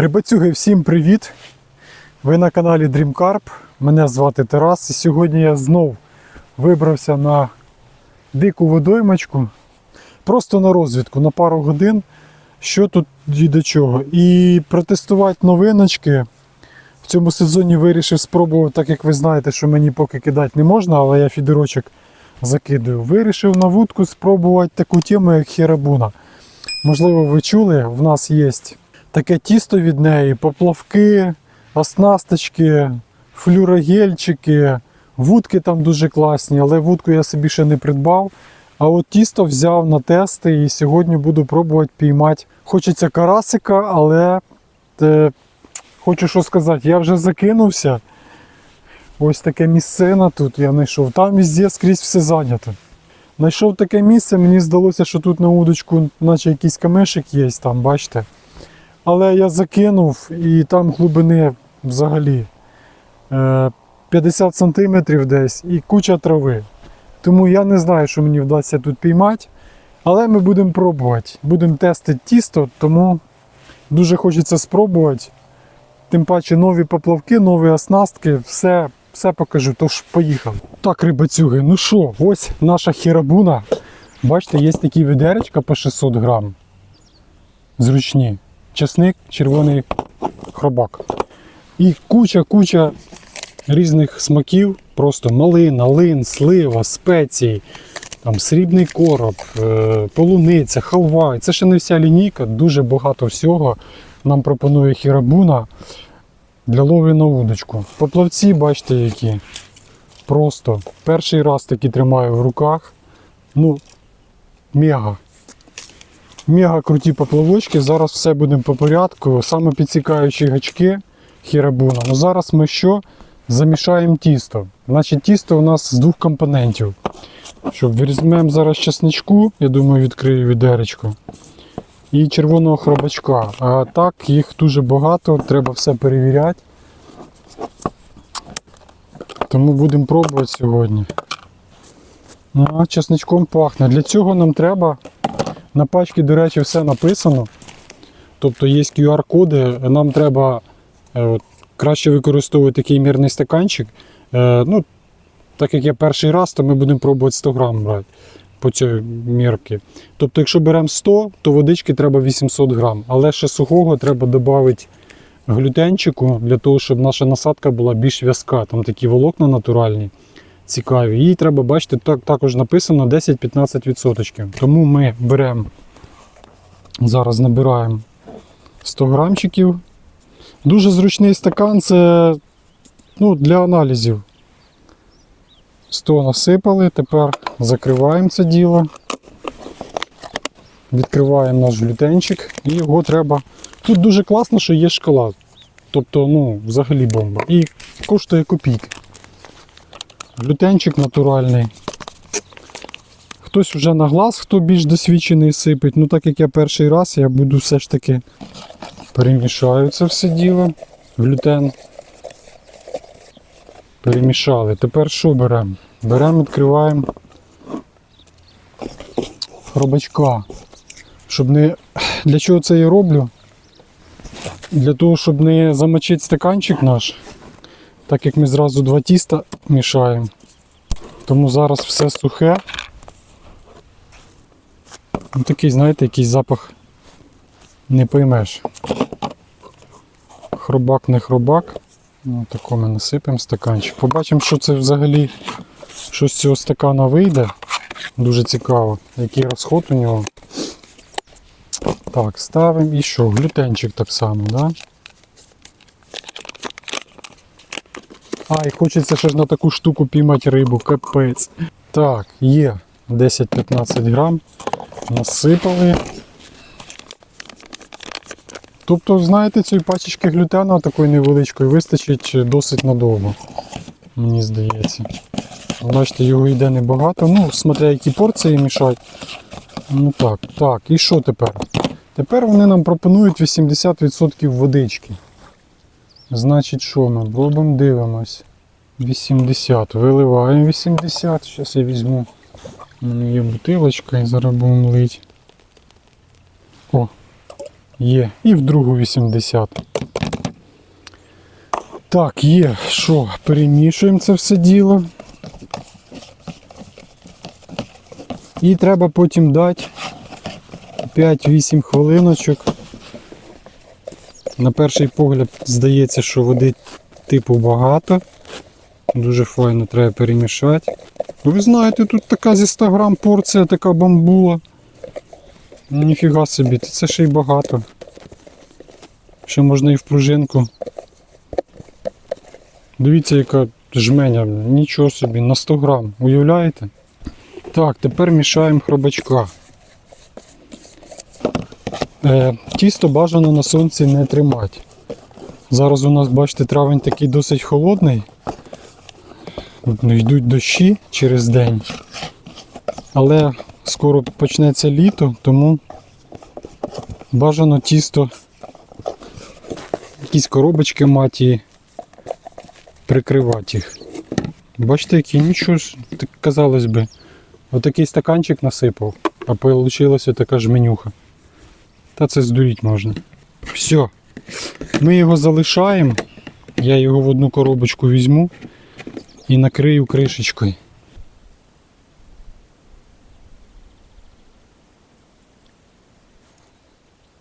Рибацюги, всім привіт! Ви на каналі Dream Carp. Мене звати Тарас і сьогодні я знов вибрався на дику водоймочку. Просто на розвідку на пару годин, що тут і до чого. І протестувати новиночки. В цьому сезоні вирішив спробувати, так як ви знаєте, що мені поки кидати не можна, але я фідерочок закидую. Вирішив на вудку спробувати таку тему, як херабуна. Можливо, ви чули, в нас є таке тісто від неї, поплавки, оснасточки, флюрогельчики, вудки там дуже класні, але вудку я собі ще не придбав. А от тісто взяв на тести і сьогодні буду пробувати піймати. Хочеться карасика, але е, хочу що сказати, я вже закинувся. Ось таке місцина тут я знайшов. Там везде скрізь все зайнято. Знайшов таке місце, мені здалося, що тут на удочку, наче якийсь камешик є, там, бачите. Але я закинув і там глибини взагалі е, 50 см десь і куча трави. Тому я не знаю, що мені вдасться тут піймати. Але ми будемо пробувати. Будемо тестити тісто, тому дуже хочеться спробувати. Тим паче нові поплавки, нові оснастки, все, все покажу. Тож поїхали. Так, рибацюги, ну що, ось наша хірабуна. Бачите, є такі відеречка по 600 грам. Зручні. Часник, червоний хробак. І куча-куча різних смаків. Просто малина, лин, слива, спеції, там срібний короб, е, полуниця, халва. І Це ще не вся лінійка, дуже багато всього нам пропонує хірабуна для ловлі на удочку. Поплавці, бачите, які. Просто перший раз такі тримаю в руках. Ну, мега. Мега круті поплавочки. Зараз все будемо по порядку. Саме підсікаючі гачки хірабуна. Ну зараз ми що? Замішаємо тісто. Значить, тісто у нас з двох компонентів. Щоб візьмемо зараз чесничку, я думаю, відкрию відеречко. І червоного хробачка. А так їх дуже багато, треба все перевіряти. Тому будемо пробувати сьогодні. Ну, А, чесничком пахне. Для цього нам треба. На пачці, до речі, все написано. Тобто є QR-коди, нам треба е, краще використовувати такий мірний стаканчик. Е, ну, так як я перший раз, то ми будемо пробувати 100 грам брати по цій мірці. Тобто, якщо беремо 100, то водички треба 800 грам. Але ще сухого треба додати глютенчику для того, щоб наша насадка була більш в'язка. Там такі волокна натуральні, цікаві. Їй треба, бачите, так, також написано 10-15%. Тому ми беремо, зараз набираємо 100 грамчиків. Дуже зручний стакан це ну, для аналізів. 100 насипали, тепер закриваємо це діло. Відкриваємо наш глютенчик і його треба. Тут дуже класно, що є шкала. Тобто, ну, взагалі бомба. І коштує копійки. Глютенчик натуральний. Хтось вже на глаз, хто більш досвідчений сипить. Ну так як я перший раз, я буду все ж таки перемішаю це все діло. Глютен. Перемішали. Тепер що беремо? Беремо, відкриваємо хробачка. Щоб не... Для чого це я роблю? Для того, щоб не замочити стаканчик наш, так як ми зразу два тіста мішаємо. Тому зараз все сухе. Ну, такий, знаєте, якийсь запах не поймеш. Хробак не хробак. Ну, тако ми насипемо стаканчик. Побачимо, що це взагалі, що з цього стакана вийде. Дуже цікаво, який розход у нього. Так, ставимо і що? Глютенчик так само, да? А, і хочеться ще ж на таку штуку піймати рибу, капець. Так, є 10-15 грам. Насипали. Тобто, знаєте, цієї пачечки глютена такої невеличкої вистачить досить надовго, мені здається. Бачите, його йде небагато. Ну, смотря які порції мішать. Ну так, так, і що тепер? Тепер вони нам пропонують 80% водички. Значить, що ми робимо? Дивимось. 80. Виливаємо 80. Зараз я візьму. У мене є бутилочка і зараз будемо лить. О, є. І в другу 80. Так, є. Що, перемішуємо це все діло. І треба потім дати 5-8 хвилиночок. На перший погляд здається, що води типу багато. Дуже файно треба перемішати. Ви знаєте, тут така зі 100 грам порція, така бамбула. Ніфіга собі, це ще й багато. Ще можна і в пружинку. Дивіться, яка жменя, нічого собі, на 100 грам, уявляєте? Так, тепер мішаємо хробачка. Е, тісто бажано на сонці не тримати. Зараз у нас, бачите, травень такий досить холодний. Ну, Йдуть дощі через день. Але скоро почнеться літо, тому бажано тісто, якісь коробочки маті прикривати їх. Бачите, які нічого так казалось би. Отакий стаканчик насипав, а вийшла така жменюха. Та це здуріть можна. Все. Ми його залишаємо. Я його в одну коробочку візьму і накрию кришечкою.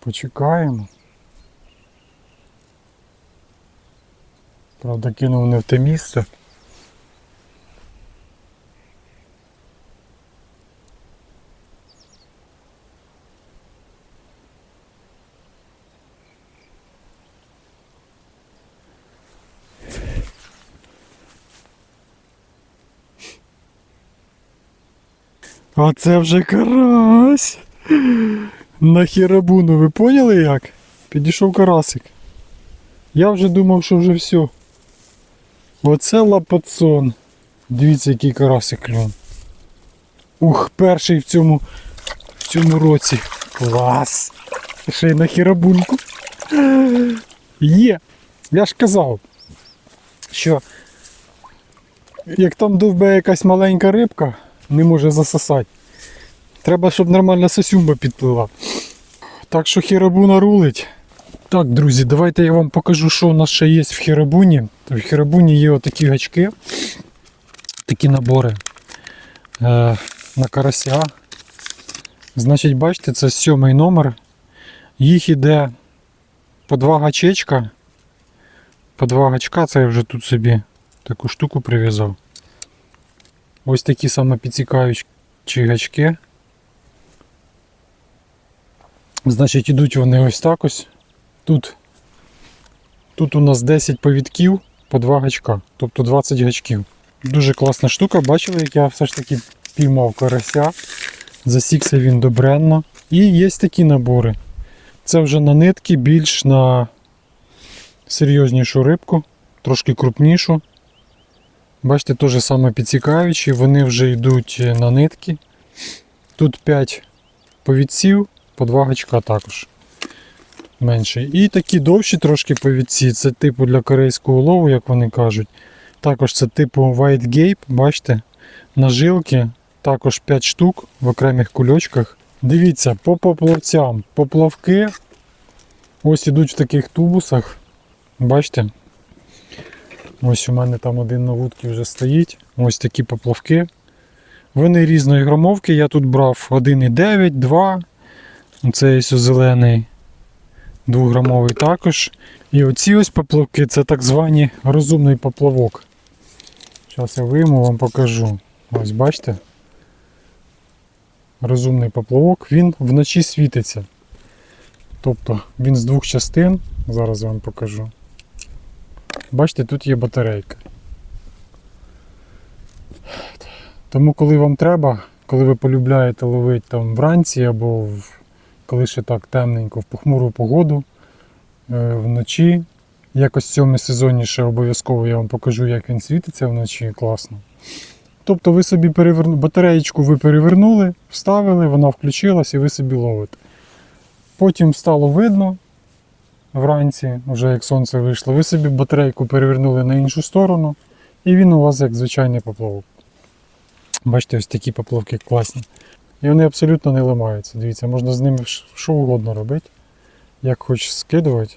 Почекаємо. Правда, кинув не в те місце. А це вже карась. На херабуну, ви поняли як? Підійшов карасик. Я вже думав, що вже все. Оце лапацон. Дивіться, який карасик клюн. Ух, перший в цьому в цьому році. Клас! Ще й на херабунку. Є! Я ж казав, що як там довбе якась маленька рибка, не може засосати. Треба, щоб нормальна сосюмба підплила. Так що херабуна рулить. Так, друзі, давайте я вам покажу, що у нас ще є в херабуні. В херабуні є отакі гачки, такі набори е, на карася. Значить, бачите, це сьомий номер. Їх іде по два гачечка. По два гачка, це я вже тут собі таку штуку прив'язав. Ось такі саме підсікаючі гачки. Значить, ідуть вони ось так ось. Тут, тут у нас 10 повідків по 2 гачка, тобто 20 гачків. Дуже класна штука, бачили, як я все ж таки піймав карася. Засікся він добренно. І є такі набори. Це вже на нитки, більш на серйознішу рибку, трошки крупнішу. Бачите, теж саме підсікаючі, вони вже йдуть на нитки. Тут 5 повідців, по 2 гачка також менше. І такі довші трошки повідці, це типу для корейського лову, як вони кажуть. Також це типу White Gape, бачите, нажилки, також 5 штук в окремих кульочках. Дивіться, по поплавцям. Поплавки ось ідуть в таких тубусах. Бачите? Ось у мене там один на вудці вже стоїть. Ось такі поплавки. Вони різної громовки. Я тут брав 1,9, 2. Це ось зелений. Двограмовий також. І оці ось поплавки це так звані розумний поплавок. Зараз я вийму вам покажу. Ось бачите? Розумний поплавок, він вночі світиться. Тобто він з двох частин, зараз я вам покажу. Бачите, тут є батарейка. Тому коли вам треба, коли ви полюбляєте ловити там вранці або в коли ще так темненько в похмуру погоду е, вночі. Якось в цьому сезоні ще обов'язково я вам покажу, як він світиться вночі. Класно. Тобто ви собі перевернули, батареєчку ви перевернули, вставили, вона включилась і ви собі ловите. Потім стало видно вранці, вже як сонце вийшло, ви собі батарейку перевернули на іншу сторону, і він у вас як звичайний поплавок. Бачите, ось такі поплавки класні. І вони абсолютно не ламаються. Дивіться, можна з ними що угодно робити. Як хочеш скидувати.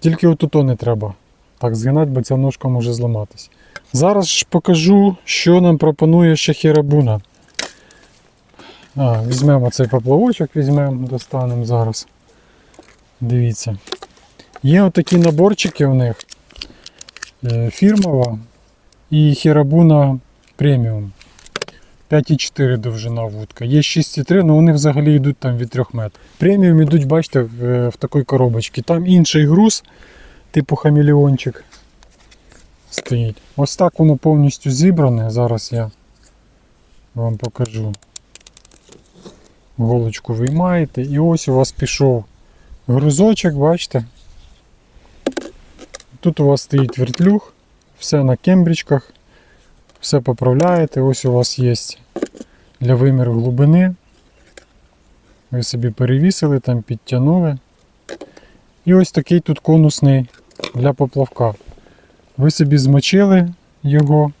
Тільки отут не треба так згинати, бо ця ножка може зламатись. Зараз ж покажу, що нам пропонує ще хірабуна. А, візьмемо цей поплавочок, візьмемо, достанемо зараз. Дивіться. Є отакі наборчики у них. Е, Фірмова і хірабуна преміум. 5,4 довжина вудка. Є 6,3, але вони взагалі йдуть там від 3 метрів. Преміум йдуть, бачите, в, в такій коробочці. Там інший груз, типу хамелеончик стоїть. Ось так воно повністю зібране. Зараз я вам покажу. Голочку виймаєте і ось у вас пішов грузочок, бачите. Тут у вас стоїть вертлюг, все на кембрічках, все поправляєте. Ось у вас є для виміру глибини. Ви собі перевісили, там підтягнули. І ось такий тут конусний для поплавка. Ви собі змочили його,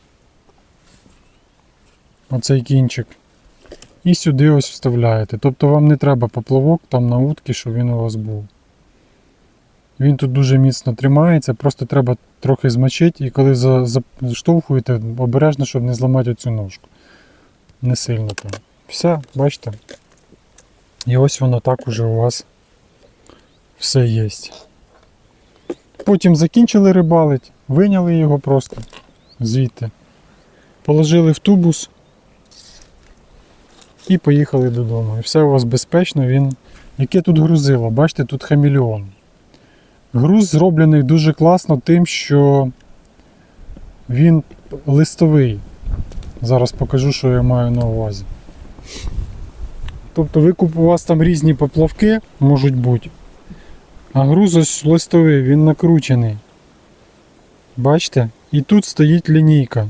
оцей кінчик, і сюди ось вставляєте. Тобто вам не треба поплавок там на утки, щоб він у вас був. Він тут дуже міцно тримається, просто треба трохи змочити і коли заштовхуєте, обережно, щоб не зламати оцю ножку. Не сильно там. Все, бачите? І ось воно так уже у вас все є. Потім закінчили рибалить, виняли його просто звідти, положили в тубус і поїхали додому. І все у вас безпечно. Він... Яке тут грузило? Бачите, тут хамелеон. Груз зроблений дуже класно тим, що він листовий. Зараз покажу, що я маю на увазі. Тобто викуп у вас там різні поплавки можуть бути. А груз ось листовий, він накручений. Бачите? І тут стоїть лінійка.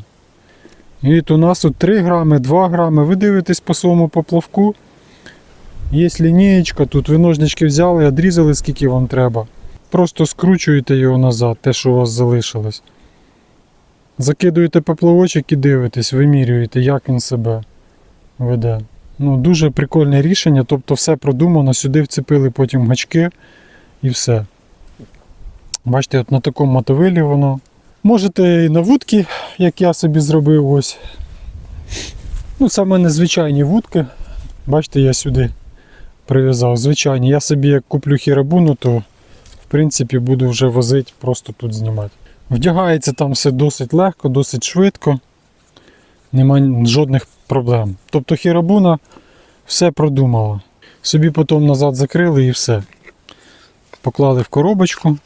І от у нас тут 3 грами, 2 грами. Ви дивитесь по своєму поплавку. Є лінієчка, тут ви ножнички взяли, одрізали скільки вам треба. Просто скручуєте його назад, те, що у вас залишилось. Закидуєте поплавочок і дивитесь, вимірюєте, як він себе веде. Ну, Дуже прикольне рішення, тобто все продумано, сюди вцепили потім гачки і все. Бачите, от на такому мотовилі воно. Можете і на вудки, як я собі зробив ось. Ну, це в вудки. Бачите, я сюди прив'язав. Звичайні. Я собі як куплю хірабуну, то в принципі буду вже возити, просто тут знімати. Вдягається там все досить легко, досить швидко. Нема жодних проблем. Тобто хірабуна все продумала. Собі потім назад закрили і все. Поклали в коробочку.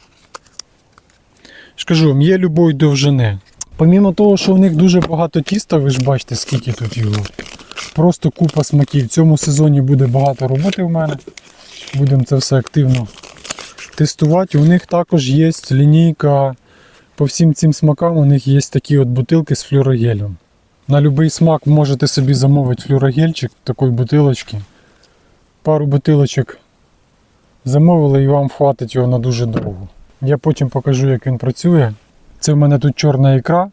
Скажу вам, є любої довжини. Помімо того, що в них дуже багато тіста, ви ж бачите, скільки тут його. Просто купа смаків. В цьому сезоні буде багато роботи в мене. Будемо це все активно тестувати. У них також є лінійка по всім цим смакам. У них є такі от бутилки з флюорогелем. На будь-який смак можете собі замовити флюорогельчик такої бутилочки. Пару бутилочок замовили і вам хватить його на дуже довго. Я потім покажу, як він працює. Це в мене тут чорна ікра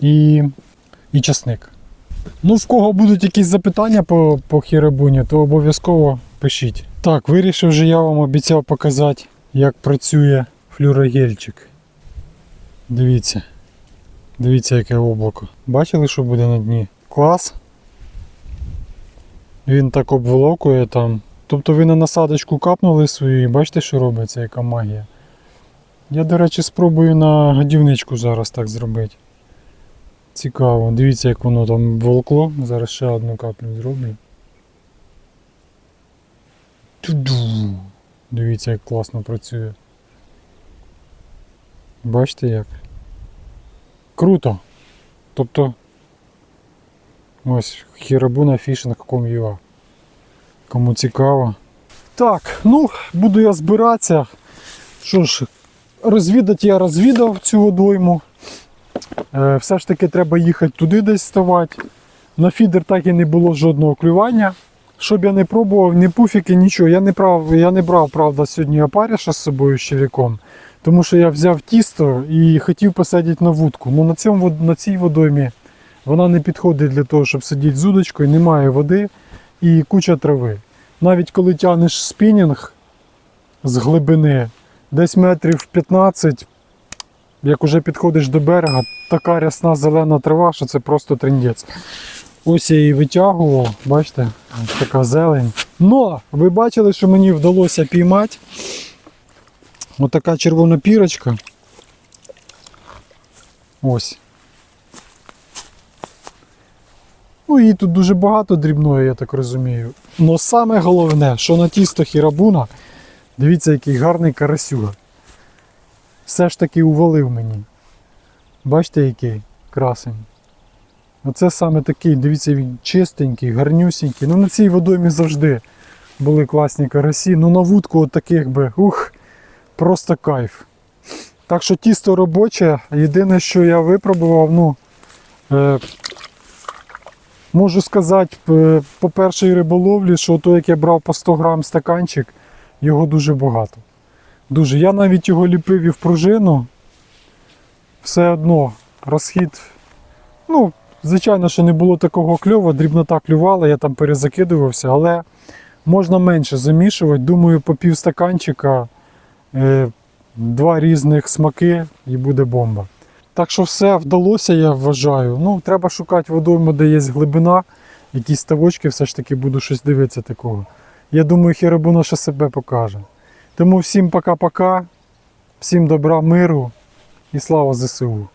і, і часник. Ну, в кого будуть якісь запитання по, по хірабуні, то обов'язково пишіть. Так, вирішив же я вам обіцяв показати, як працює флюорогельчик. Дивіться. Дивіться, яке облако. Бачили, що буде на дні? Клас. Він так обволокує там. Тобто ви на насадочку капнули свою і бачите, що робиться, яка магія. Я, до речі, спробую на годівничку зараз так зробити. Цікаво. Дивіться, як воно там волкло. Зараз ще одну каплю зроблю. Ту-ду. Дивіться, як класно працює. Бачите як? Круто. Тобто ось hirabunafishing.com.ua Кому цікаво. Так, ну, буду я збиратися. Що ж, розвідати я розвідав цю водойму. Е, все ж таки треба їхати туди десь ставати. На фідер так і не було жодного клювання. Щоб я не пробував, ні пуфіки, нічого. Я не брав, я не брав, правда, сьогодні опаріша з собою з черв'яком. Тому що я взяв тісто і хотів посадити на вудку. Ну на, на цій водоймі вона не підходить для того, щоб сидіти з удочкою, немає води і куча трави. Навіть коли тягнеш спінінг з глибини, десь метрів 15, як уже підходиш до берега, така рясна зелена трава, що це просто трендець. Ось я її витягував, бачите, ось така зелень. Но ви бачили, що мені вдалося піймати. Отака червона пірочка. Ось. Ну, її тут дуже багато дрібної, я так розумію. Но саме головне, що на тісто хірабуна, дивіться, який гарний карасюга. Все ж таки увалив мені. Бачите, який красень. Оце саме такий, дивіться, він чистенький, гарнюсінький. Ну на цій водоймі завжди були класні карасі. Ну на вудку от таких би, ух, просто кайф. Так що тісто робоче. Єдине, що я випробував, ну, е, можу сказати, по першій риболовлі, що той, як я брав по 100 грам стаканчик, його дуже багато. Дуже. Я навіть його ліпив і в пружину. Все одно розхід. Ну, звичайно, що не було такого кльова, дрібнота клювала, я там перезакидувався, але можна менше замішувати. Думаю, по пів стаканчика е, два різних смаки і буде бомба. Так що все вдалося, я вважаю. Ну, треба шукати водойму, де є глибина, якісь ставочки, все ж таки буду щось дивитися такого. Я думаю, хірабуна ще себе покаже. Тому всім пока-пока, всім добра, миру і слава ЗСУ.